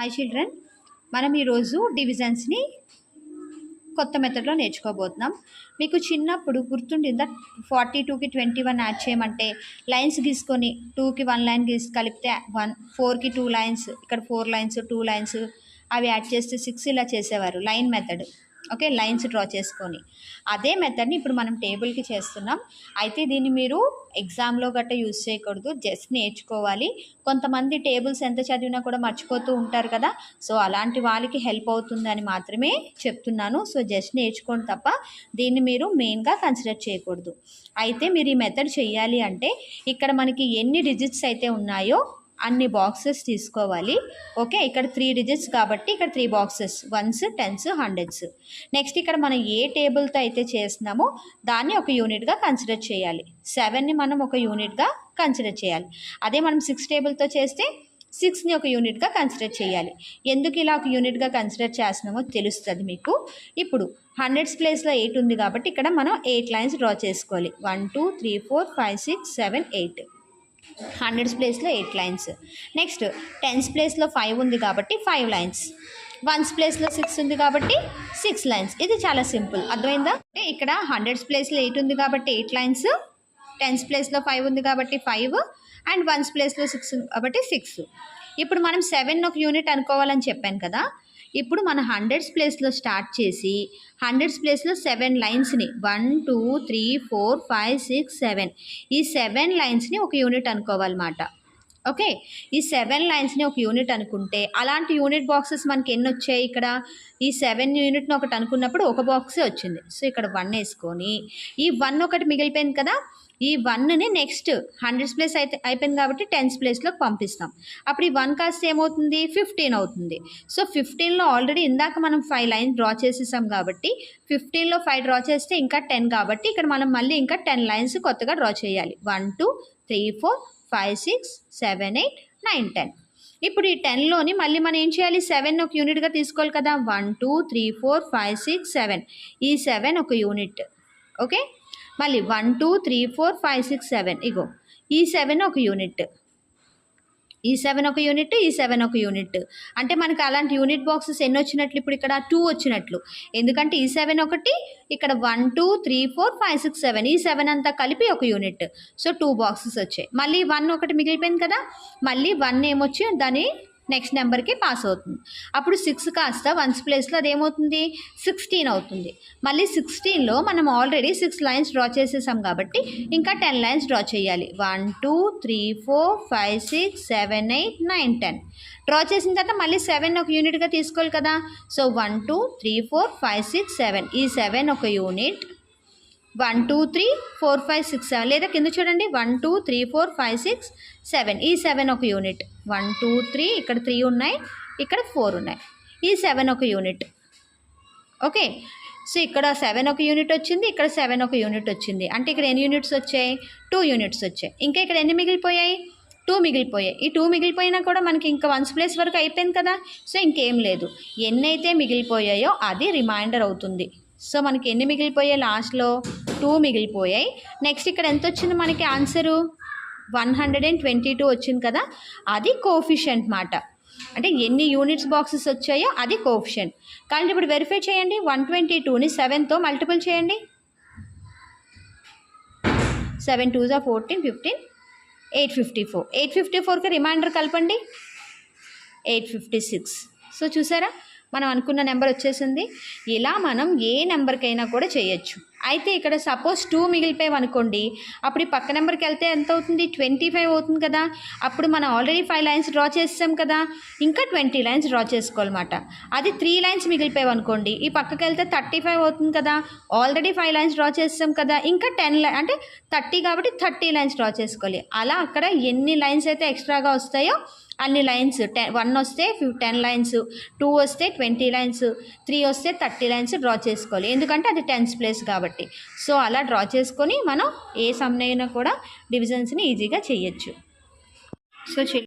Hi children మనం ఈరోజు డివిజన్స్ని కొత్త మెథడ్లో నేర్చుకోబోతున్నాం. మీకు చిన్నప్పుడు గుర్తుండిందా? ఫార్టీ టూకి ట్వంటీ వన్ యాడ్ చేయమంటే లైన్స్ గీసుకొని టూకి వన్ లైన్ గీసి కలిపితే వన్ ఫోర్కి టూ లైన్స్ ఇక్కడ ఫోర్ లైన్స్ టూ లైన్స్ అవి యాడ్ చేస్తే సిక్స్ ఇలా చేసేవారు. Line method okay lines draw చేసుకొని. అదే మెథడ్ని ఇప్పుడు మనం టేబుల్కి చేస్తున్నాం. అయితే దీన్ని మీరు ఎగ్జామ్లో గట్రా యూజ్ చేయకూడదు. జస్ట్ నేర్చుకోవాలి. కొంతమంది టేబుల్స్ ఎంత చదివినా కూడా మర్చిపోతూ ఉంటారు కదా. సో అలాంటి వాళ్ళకి హెల్ప్ అవుతుందని మాత్రమే చెప్తున్నాను. సో జస్ట్ నేర్చుకోండి తప్ప దీన్ని మీరు మెయిన్గా కన్సిడర్ చేయకూడదు. అయితే మీరు ఈ మెథడ్ చేయాలి అంటే ఇక్కడ మనకి ఎన్ని డిజిట్స్ అయితే ఉన్నాయో అన్ని బాక్సెస్ తీసుకోవాలి. ఓకే ఇక్కడ త్రీ డిజిట్స్ కాబట్టి ఇక్కడ three boxes ones tens hundreds next ఇక్కడ మనం ఏ టేబుల్తో అయితే చేస్తున్నామో దాన్ని ఒక యూనిట్గా కన్సిడర్ చేయాలి. సెవెన్ని మనం ఒక యూనిట్గా కన్సిడర్ చేయాలి. అదే మనం సిక్స్ టేబుల్తో చేస్తే సిక్స్ని ఒక యూనిట్గా కన్సిడర్ చేయాలి. ఎందుకు ఇలా ఒక యూనిట్గా కన్సిడర్ చేస్తున్నామో తెలుస్తుంది మీకు. ఇప్పుడు హండ్రెడ్స్ ప్లేస్లో ఎయిట్ ఉంది కాబట్టి ఇక్కడ మనం ఎయిట్ లైన్స్ డ్రా చేసుకోవాలి. One two three four five six seven eight hundreds ప్లేస్లో ఎయిట్ లైన్స్. నెక్స్ట్ టెన్స్ ప్లేస్లో ఫైవ్ ఉంది కాబట్టి ఫైవ్ లైన్స్. వన్స్ ప్లేస్లో సిక్స్ ఉంది కాబట్టి సిక్స్ లైన్స్. ఇది చాలా సింపుల్. అర్థమైందా? అంటే ఇక్కడ హండ్రెడ్స్ ప్లేస్లో ఎయిట్ ఉంది కాబట్టి ఎయిట్ లైన్స్ టెన్స్ ప్లేస్లో ఫైవ్ ఉంది కాబట్టి ఫైవ్ అండ్ వన్స్ ప్లేస్లో సిక్స్ ఉంది కాబట్టి సిక్స్. ఇప్పుడు మనం సెవెన్ ఒక యూనిట్ అనుకోవాలని చెప్పాను కదా ఇప్పుడు మన హండ్రెడ్స్ ప్లేస్లో స్టార్ట్ చేసి హండ్రెడ్స్ ప్లేస్లో seven లైన్స్ని one two three four five six seven. ఈ సెవెన్ లైన్స్ని ఒక యూనిట్ అనుకోవాలన్నమాట. ఓకే ఈ సెవెన్ లైన్స్ని ఒక యూనిట్ అనుకుంటే అలాంటి యూనిట్ బాక్సెస్ మనకి ఎన్ని వచ్చాయి ఇక్కడ? ఈ సెవెన్ యూనిట్ని ఒకటి అనుకున్నప్పుడు ఒక బాక్సే వచ్చింది. సో ఇక్కడ వన్ వేసుకొని ఈ వన్ ఒకటి మిగిలిపోయింది కదా? ఈ వన్ని నెక్స్ట్ హండ్రెడ్స్ ప్లేస్ అయితే అయిపోయింది కాబట్టి టెన్స్ ప్లేస్లోకి పంపిస్తాం. అప్పుడు ఈ వన్ కాస్ట్ ఏమవుతుంది? ఫిఫ్టీన్ అవుతుంది. సో ఫిఫ్టీన్లో ఆల్రెడీ ఇందాక మనం ఫైవ్ లైన్స్ డ్రా చేసేసాం కాబట్టి ఫిఫ్టీన్లో ఫైవ్ డ్రా చేస్తే ఇంకా టెన్ కాబట్టి ఇక్కడ మనం మళ్ళీ ఇంకా టెన్ లైన్స్ కొత్తగా డ్రా చేయాలి. One two three four five six seven eight nine ten ఇప్పుడు ఈ టెన్లోని మళ్ళీ మనం ఏం చేయాలి? సెవెన్ ఒక యూనిట్గా తీసుకోవాలి కదా. One two three four five six seven ఈ సెవెన్ ఒక యూనిట్ ఓకే మళ్ళీ one two three four five six seven ఇగో. ఈ సెవెన్ ఒక యూనిట్ ఈ సెవెన్ ఒక యూనిట్ ఈ సెవెన్ ఒక యూనిట్. అంటే మనకు అలాంటి యూనిట్ బాక్సెస్ ఎన్ని వచ్చినట్లు? ఇప్పుడు ఇక్కడ టూ వచ్చినట్లు. ఎందుకంటే ఈ సెవెన్ ఒకటి ఇక్కడ one two three four five six seven. ఈ సెవెన్ అంతా కలిపి ఒక యూనిట్. సో టూ బాక్సెస్ వచ్చాయి. మళ్ళీ వన్ ఒకటి మిగిలిపోయింది కదా? మళ్ళీ వన్ ఏమొచ్చి దాని నెక్స్ట్ నెంబర్కి పాస్ అవుతుంది. అప్పుడు సిక్స్ కాస్త వన్స్ ప్లేస్లో అదేమవుతుంది? సిక్స్టీన్ అవుతుంది. మళ్ళీ సిక్స్టీన్లో మనం ఆల్రెడీ సిక్స్ లైన్స్ డ్రా చేసేసాం కాబట్టి ఇంకా టెన్ లైన్స్ డ్రా చేయాలి. One two three four five six seven eight nine ten. Draw చేసిన తర్వాత మళ్ళీ సెవెన్ ఒక యూనిట్గా తీసుకోవాలి కదా. So one two three four five six seven. ఈ సెవెన్ ఒక unit one two three four five six seven. లేదా కింద చూడండి. One two three four five six seven. ఈ సెవెన్ ఒక యూనిట్. వన్ టూ త్రీ ఇక్కడ త్రీ ఉన్నాయి. ఇక్కడ ఫోర్ ఉన్నాయి. ఈ సెవెన్ ఒక యూనిట్. ఓకే? సో ఇక్కడ సెవెన్ ఒక యూనిట్ వచ్చింది. ఇక్కడ సెవెన్ ఒక యూనిట్ వచ్చింది. అంటే ఇక్కడ ఎన్ని యూనిట్స్ వచ్చాయి? టూ యూనిట్స్ వచ్చాయి. ఇంకా ఇక్కడ ఎన్ని మిగిలిపోయాయి? టూ మిగిలిపోయాయి. ఈ టూ మిగిలిపోయినా కూడా మనకి ఇంకా వన్స్ ప్లేస్ వరకు అయిపోయింది కదా. సో ఇంకేం లేదు. ఎన్నైతే మిగిలిపోయాయో అది రిమైండర్ అవుతుంది. సో మనకి ఎన్ని మిగిలిపోయాయి? లాస్ట్లో టూ మిగిలిపోయాయి. నెక్స్ట్ ఇక్కడ ఎంత వచ్చింది మనకి answer? One hundred and twenty two వచ్చింది కదా? అది కోఫిషియంట్ మాట. అంటే ఎన్ని యూనిట్స్ బాక్సెస్ వచ్చాయో అది కోఫిషియంట్ కానీ ఇప్పుడు వెరిఫై చేయండి. వన్ ట్వంటీ టూని సెవెన్తో మల్టిపుల్ చేయండి. సెవెన్ టూ జా fourteen fifteen eight fifty four. Eight fifty ఫోర్కి రిమైండర్ కలపండి. Eight fifty six. సో చూసారా? మనం అనుకున్న నెంబర్ వచ్చేసింది. ఇలా మనం ఏ నెంబర్కైనా కూడా చేయొచ్చు. అయితే ఇక్కడ సపోజ్ టూ మిగిలిపోయావు అనుకోండి అప్పుడు ఈ పక్క నెంబర్కి వెళ్తే ఎంత అవుతుంది ట్వంటీ ఫైవ్ అవుతుంది కదా. అప్పుడు మనం ఆల్రెడీ ఫైవ్ లైన్స్ డ్రా చేసాం కదా. ఇంకా ట్వంటీ లైన్స్ డ్రా చేసుకోవాలన్నమాట. అది త్రీ లైన్స్ మిగిలిపోయావు అనుకోండి ఈ పక్కకి వెళ్తే థర్టీ ఫైవ్ అవుతుంది కదా. ఆల్రెడీ ఫైవ్ లైన్స్ డ్రా చేసాం కదా. ఇంకా టెన్ లైన్ అంటే థర్టీ కాబట్టి థర్టీ లైన్స్ డ్రా చేసుకోవాలి. అలా అక్కడ ఎన్ని లైన్స్ అయితే ఎక్స్ట్రాగా వస్తాయో అన్ని లైన్స్ టెన్ వన్ వస్తే ఫిఫ్ టెన్ లైన్స్ టూ వస్తే ట్వంటీ లైన్స్ త్రీ వస్తే థర్టీ లైన్స్ డ్రా చేసుకోవాలి. ఎందుకంటే అది టెన్స్ ప్లేస్ కాబట్టి. కాబట్టి. సో అలా డ్రా చేసుకొని మనం ఏ సమ్నైనా కూడా డివిజన్స్ని ఈజీగా చేయొచ్చు. సో